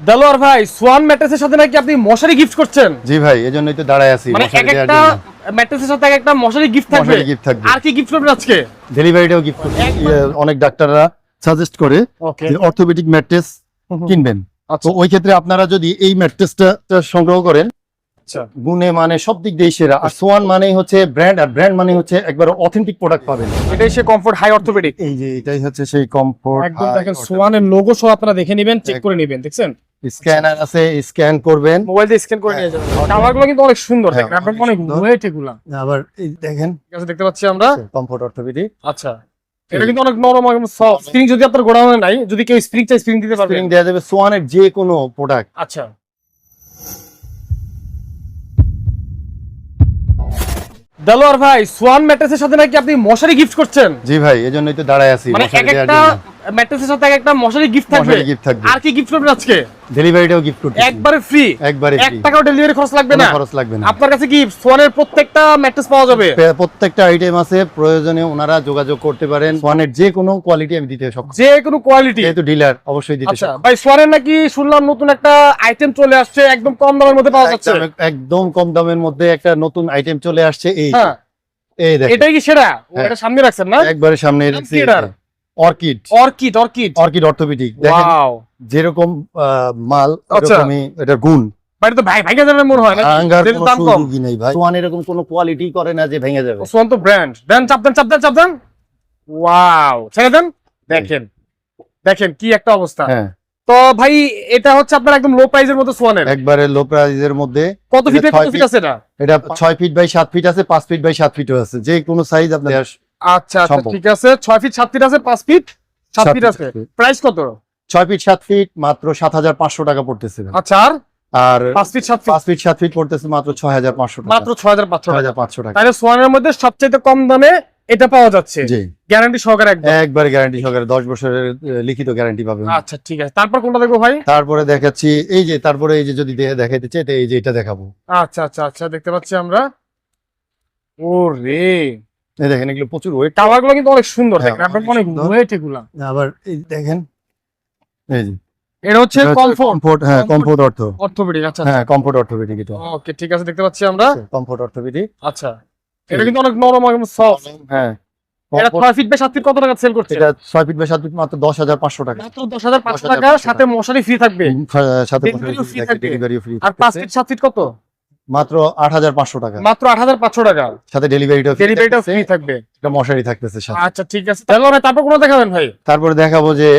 দেলোয়ার ভাই সোয়ান ম্যাট্রেসের সাথে নাকি আপনি মশারি গিফট করছেন? জি ভাই এজন্যই তো দাঁড়ায় আছি মানে এক একটা ম্যাট্রেসের সাথে একটা মশারি গিফট থাকবে। gift থাকবে। আর কি গিফট করবেন আজকে? ডেলিভারিটাও গিফট ইয়ে, অনেক ডাক্তাররা সাজেস্ট করে যে অর্থোপেডিক ম্যাট্রেস কিনবেন। আচ্ছা। তো ওই ক্ষেত্রে আপনারা যদি এই ম্যাট্রেসটা সংগ্রহ করেন আচ্ছা। গুণে মানে সব দিক দিয়ে সেরা। আর সোয়ান মানেই হচ্ছে ব্র্যান্ড আর ব্র্যান্ড মানে হচ্ছে একবার অথেন্টিক প্রোডাক্ট পাবেন। এটাই সে কমফোর্ট হাই অর্থোপেডিক এই যে এটাই হচ্ছে সেই কমফোর্ট একদম দেখেন সোয়ানের লোগো সহ আপনারা দেখে নেবেন চেক করে নেবেন দেখছেন? স্ক্যানার আছে স্ক্যান করবেন। মোবাইল দিয়ে স্ক্যান করে নিয়ে যাবেন। কাভারগুলো কিন্তু অনেক সুন্দর হ্যাঁ, দেখেন আপনার অনেক ওয়েট এগুলা। আবার এই দেখেন ঠিক আছে দেখতে পাচ্ছি আমরা। কমফোর্ট অর্থোপেডিক আচ্ছা এটা কিন্তু অনেক নরম এবং সফট স্প্রিং যদি আপনার গোডাউনে নাই যদি কেউ স্প্রিং চাই স্প্রিং দিতে পারবেন স্প্রিং দেওয়া যাবে সোয়ানের যে কোনো প্রোডাক্ট আচ্ছা। দেলোয়ার ভাই সোয়ান ম্যাট্রেসের সাথে নাকি আপনি মশারি গিফট করছেন? জি ভাই এজন্যই তো দাঁড়ায় আছি মানে একটা। ম্যাট্রেসের সাথে একটা মশারি গিফট থাকবে। gift থাকবে। আর কি গিফট করবেন আজকে? ডেলিভারিটাও গিফট করতে একবারে ফ্রি একবারে এক free। টাকাও ডেলিভারি খরচ লাগবে না। খরচ লাগবে না। আপনার কাছে কি সোয়ানের প্রত্যেকটা ম্যাট্রেস পাওয়া যাবে? প্রত্যেকটা আইটেম আছে। প্রয়োজনে ওনারা যোগাযোগ করতে পারেন। সোয়ানের যে কোনো কোয়ালিটি আমি দিতে সক্ষম। যে কোনো কোয়ালিটি যেহেতু ডিলার অবশ্যই দিতে আচ্ছা। ভাই সোয়ানের নাকি শুনলাম নতুন একটা আইটেম চলে আসছে একদম কম দামের মধ্যে পাওয়া যাচ্ছে। একদম- কম দামের মধ্যে একটা নতুন আইটেম চলে আসছে। এই হ্যাঁ। এটাই কি সেরা? হ্যাঁ। এটা সামনে রাখছেন না? একবারে সামনে এটার? Orchid. Orchid orchid. Orchid orthopedic. দেখেন যেরকম মাল আচ্ছা। এরকমই এটা গুণ। তো ভাই ভাইকে যাবে মনে হয় না আঙ্গার যেহেতু কোনো দাম কম। সুযোগই নেই ভাই। সোয়ান এরকম কোনো কোয়ালিটি করে না যে ভেঙে যাবে। সোয়ান তো ব্র্যান্ড দেন চাপ দেন চাপ দেন চাপ দেন। ওয়াও। ছেড়ে দেন। দেখেন। দেখেন কি একটা অবস্থা। হ্যাঁ। তো ভাই এটা হচ্ছে আপনার একদম লো প্রাইজের মধ্যে সোয়ানের। একবারে লো প্রাইজের মধ্যে। কত ফিট কত ফিট আছে এটা? ফিট বাই সাত ফিট আছে পাঁচ ফিট বাই সাত ফিটও আছে। যে কোনো সাইজ আপনার আচ্ছা আচ্ছা ঠিক আছে। ছয় ফিট সাত ফিট আছে? পাঁচ ফিট সাত সাত ফিট আছে। প্রাইস কত? ছয় ফিট সাত ফিট মাত্র সাত হাজার পাঁচশো টাকা পড়তেছে। আচ্ছা আর? আর পাঁচ ফিট সাত ফিট পাঁচ ফিট সাত ফিট পড়তেছে মাত্র ছয় হাজার পাঁচশো টাকা। মাত্র ছয় হাজার পাঁচশো ছয় টাকা। তাহলে সোয়ানের মধ্যে সবচেয়ে কম দামে এটা পাওয়া যাচ্ছে। জি। গ্যারান্টি সহকারে একদম। একবারে গ্যারান্টি সহকারে দশ বছরের লিখিত গ্যারান্টি পাবেন। আচ্ছা ঠিক আছে। তারপর কোনটা দেখব ভাই? তারপরে দেখাচ্ছি এই যে তারপরে এই যে যদি দেখাইতে চাই এই যে এটা দেখাবো। আচ্ছা আচ্ছা আচ্ছা দেখতে পাচ্ছি আমরা। ও রে এই দেখেন এগুলো প্রচুর ওয়েট কাভারগুলো কিন্তু অনেক সুন্দর হ্যাঁ, দেখেন আপনার অনেক ওয়েট এগুলা। আবার এই দেখেন এই যে। এটা হচ্ছে কমফোর্ট হ্যাঁ কমফোর্ট অর্থ। অর্থোপেডিক আচ্ছা হ্যাঁ কমফোর্ট অর্থোপেডিক এটা। ওকে ঠিক আছে দেখতে পাচ্ছি আমরা। কমফোর্ট অর্থোপেডিক আচ্ছা এটা কিন্তু অনেক নরম এবং সফট হ্যাঁ এটা ফিট বাই সাত ফিট কত টাকা সেল করছে? এটা ফিট বাই সাত ফিট মাত্র দশ হাজার পাঁচশো টাকা। মাত্র দশ হাজার পাঁচশো 10,500 টাকা সাথে মশারি ফ্রি থাকবে। সাথে ও থাকবে। আর পাঁচ ফিট সাত ফিট কত? মাত্র আট হাজার পাঁচশো টাকা। মাত্র আট হাজার পাঁচশো টাকা। সাথে ডেলিভারিটাও ডেলিভারিটাও ফ্রি থাকবে। একটা মশারি থাকতেছে সাথে। আচ্ছা ঠিক আছে। তাহলে তারপর কোনো দেখাবেন ভাই? তারপরে দেখাবো যে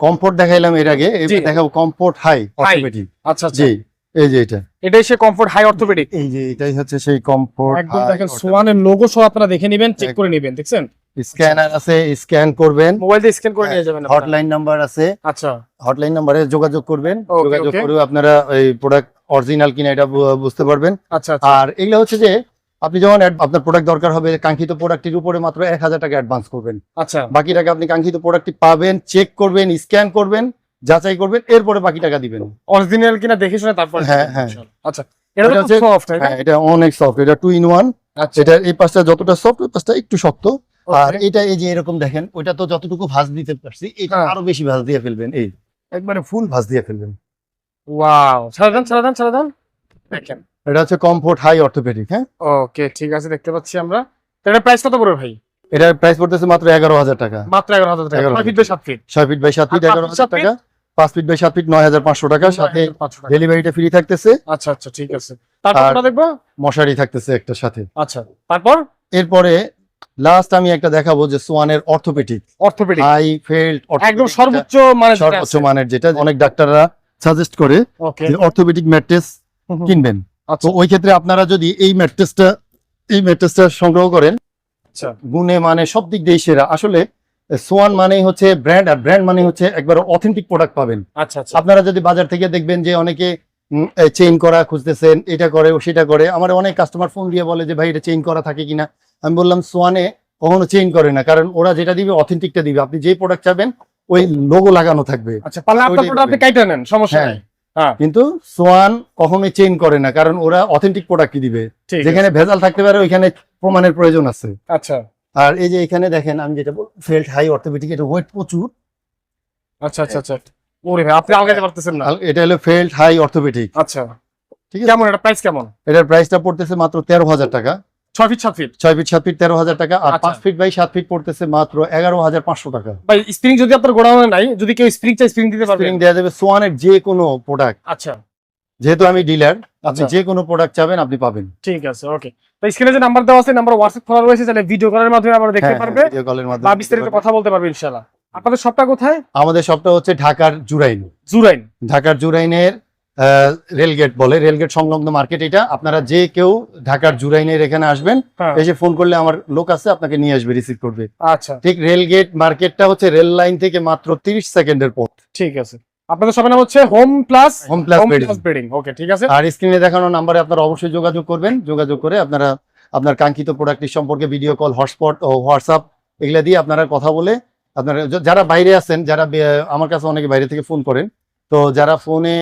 কমফোর্ট দেখাইলাম এর আগে। এবার দেখাবো কমফোর্ট হাই অর্থোপেডিক আচ্ছা আচ্ছা। জি এই যে এটা। এটাই সে কমফোর্ট হাই অর্থোপেডিক এই যে এটাই হচ্ছে সেই কমফোর্ট একদম দেখেন সোয়ানের লোগো সহ আপনারা দেখে নেবেন চেক করে নেবেন দেখছেন? স্ক্যানার আছে স্ক্যান করবেন। মোবাইল দিয়ে স্ক্যান করে নিয়ে যাবেন হটলাইন নাম্বার আছে। আচ্ছা। হটলাইন নাম্বারে যোগাযোগ করবেন। যোগাযোগ করে আপনারা এই প্রোডাক্ট অরিজিনাল কিনা এটা বুঝতে পারবেন। আচ্ছা আচ্ছা। আর এগুলো হচ্ছে যে আপনি যখন আপনার প্রোডাক্ট দরকার হবে কাঙ্ক্ষিত প্রোডাক্টের উপরে মাত্র এক হাজার টাকা অ্যাডভান্স করবেন। আচ্ছা। বাকি টাকা আপনি কাঙ্ক্ষিত প্রোডাক্টটি পাবেন চেক করবেন স্ক্যান করবেন যাচাই করবেন এরপরে বাকি টাকা দিবেন। অরিজিনাল কিনা দেখে শুনে তারপর হ্যাঁ, হ্যাঁ। আচ্ছা এটা সফট হ্যাঁ এটা অনেক সফট এটা টু ইন ওয়ান আচ্ছা। এটা এই পাশটা যতটা সফট ওই পাশটা একটু শক্ত। আর এটা এই যে এরকম দেখেন ওইটা তো যতটুকু ভাঁজ দিতে পারছি এটা হ্যাঁ। আরও বেশি ভাঁজ দিয়ে ফেলবেন এই। একবারে ফুল ভাঁজ দিয়ে ফেলবেন। ওয়াও ছাড়া দেন ছাড়া দেন ছাড়া দেন। দেখেন। এটা হচ্ছে কমফোর্ট হাই অর্থোপেডিক হ্যাঁ? ওকে ঠিক আছে দেখতে পাচ্ছি আমরা। তো এটার প্রাইস কত পড়বে ভাই? এটার প্রাইস পড়তেছে মাত্র এগারো হাজার টাকা। মাত্র এগারো হাজার টাকা। 11,000 ছয় ফিট বাই সাত ফিট ছয় ফিট বাই সাত ফিট আর এগারো হাজার টাকা। পাঁচ ফিট বাই সাত ফিট নয় হাজার পাঁচশো টাকা। সাথে ডেলিভারিটা ফ্রি থাকতেছে। আচ্ছা আচ্ছা ঠিক আছে। তারপর কোনটা দেখব? মশারি থাকতেছে একটা সাথে। আচ্ছা তারপর? এরপরে লাস্ট আমি একটা দেখাবো যে সোয়ানের অর্থোপেডিক অর্থোপেডিক হাই ফেল্ড একদম সর্বোচ্চ মানে সর্বোচ্চ মানের যেটা অনেক ডাক্তাররা সাজেস্ট করে যে অর্থোপেডিক ম্যাট্রেস কিনবেন। তো আচ্ছা ওই ক্ষেত্রে আপনারা যদি এই ম্যাট্রেসটা এই ম্যাট্রেসটা সংগ্রহ করেন আচ্ছা। গুণে মানে সব দিক দিয়ে সেরা। আসলে সোয়ান মানেই হচ্ছে ব্র্যান্ড আর ব্র্যান্ড মানে হচ্ছে একবার অথেন্টিক প্রোডাক্ট পাবেন। আচ্ছা আচ্ছা। আপনারা যদি বাজার থেকে দেখবেন যে অনেকে চেইন করা খুঁজতেছেন এটা করে ও সেটা করে। আমার অনেক কাস্টমার ফোন দিয়ে বলে যে ভাই এটা চেইন করা থাকে কিনা? আমি বললাম সোয়ানে কখনো চেইন করে না কারণ ওরা যেটা দিবে অথেন্টিকটা দিবে। আপনি যে প্রোডাক্ট চাবেন ওই লোগো লাগানো থাকবে। আচ্ছা পারলে আপনার প্রোডাক্ট আপনি কাইটা নেন সমস্যা হ্যাঁ। নাই। হ্যাঁ। কিন্তু সোয়ান কখনোই চেইন করে না কারণ ওরা অথেন্টিক প্রোডাক্টই দিবে। যেখানে ভেজাল থাকতে পারে ওইখানে প্রমাণের প্রয়োজন আছে। আচ্ছা। আর এই যে এখানে দেখেন আমি যেটা ফেল্ট হাই অর্থোপেডিক এটা ওয়েট প্রচুর। আচ্ছা আচ্ছা আচ্ছা। ওরে ভাই আপনি আলগাতে পারতেছেন না। এটা হলো ফেল্ট হাই অর্থোপেডিক আচ্ছা। ঠিক আছে? কেমন এটা প্রাইস কেমন? এটার প্রাইসটা পড়তেছে মাত্র তেরো হাজার টাকা। ছয় ফিট সাত ফিট ছয় ফিট সাত ফিট তেরো হাজার টাকা। আর আচ্ছা। পাঁচ ফিট বাই সাত ফিট পড়তেছে মাত্র এগারো হাজার পাঁচশো টাকা। ভাই স্প্রিং যদি আপনার গোডাউনে নাই যদি কেউ স্প্রিং চাই স্প্রিং দিতে পারবেন স্প্রিং দেওয়া যাবে সোয়ানের যে কোনো প্রোডাক্ট আচ্ছা। যেহেতু আমি ডিলার আপনি আচ্ছা। যে কোনো প্রোডাক্ট চাবেন আপনি পাবেন। ঠিক আছে ওকে তো স্ক্রিনে যে নাম্বার দেওয়া আছে নাম্বার হোয়াটসঅ্যাপ খোলা রয়েছে তাহলে ভিডিও কলের মাধ্যমে আমরা দেখতে হ্যাঁ, পারবে হ্যাঁ, video call বা মাধ্যমে বিস্তারিত কথা বলতে পারবে ইনশাআল্লাহ। আপনাদের সবটা কোথায়? আমাদের সবটা হচ্ছে ঢাকার জুরাইন। জুরাইন। ঢাকার জুরাইনের রেলগেট বলে রেলগেট সংলগ্ন মার্কেট এটা। আপনারা যে কেউ ঢাকার জুরাইনের এখানে আসবেন হ্যাঁ। এসে ফোন করলে আমার লোক আছে আপনাকে নিয়ে আসবে রিসিভ করবে। আচ্ছা। ঠিক রেলগেট মার্কেটটা হচ্ছে রেল লাইন থেকে মাত্র তিরিশ সেকেন্ডের পথ। ঠিক আছে। আপনাদের সবার নাম হচ্ছে home plus home plus bedding. Okay ঠিক আছে। আর স্ক্রিনে দেখানো নাম্বারে আপনারা অবশ্যই যোগাযোগ করবেন। যোগাযোগ করে আপনারা আপনার কাঙ্ক্ষিত প্রোডাক্টটি সম্পর্কে ভিডিও কল হটস্পট ও হোয়াটসঅ্যাপ এগুলা দিয়ে আপনারা কথা বলে আপনারা যারা বাইরে আছেন যারা আমার কাছে অনেকে বাইরে থেকে ফোন করেন তো যারা ফোনে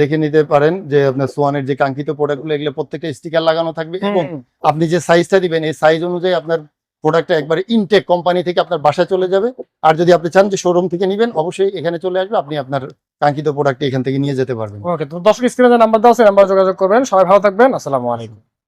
দেখে নিতে পারেন যে আপনার সোয়ানের যে কাঙ্ক্ষিত প্রোডাক্টগুলো এগুলো প্রত্যেকটা স্টিকার লাগানো থাকবে এবং আপনি যে সাইজটা দিবেন এই সাইজ অনুযায়ী আপনার প্রোডাক্টটা একবারে ইনটেক কোম্পানি থেকে আপনার বাসায় চলে যাবে। আর যদি আপনি চান যে শোরুম থেকে নেবেন অবশ্যই এখানে চলে আসবে আপনি আপনার কাঙ্ক্ষিত প্রোডাক্টটি এখান থেকে নিয়ে যেতে পারবেন। ওকে তো দর্শক স্ক্রিনে যে নাম্বার দেওয়া আছে নাম্বার যোগাযোগ করবেন। সবাই ভালো থাকবেন আসসালামু আলাইকুম।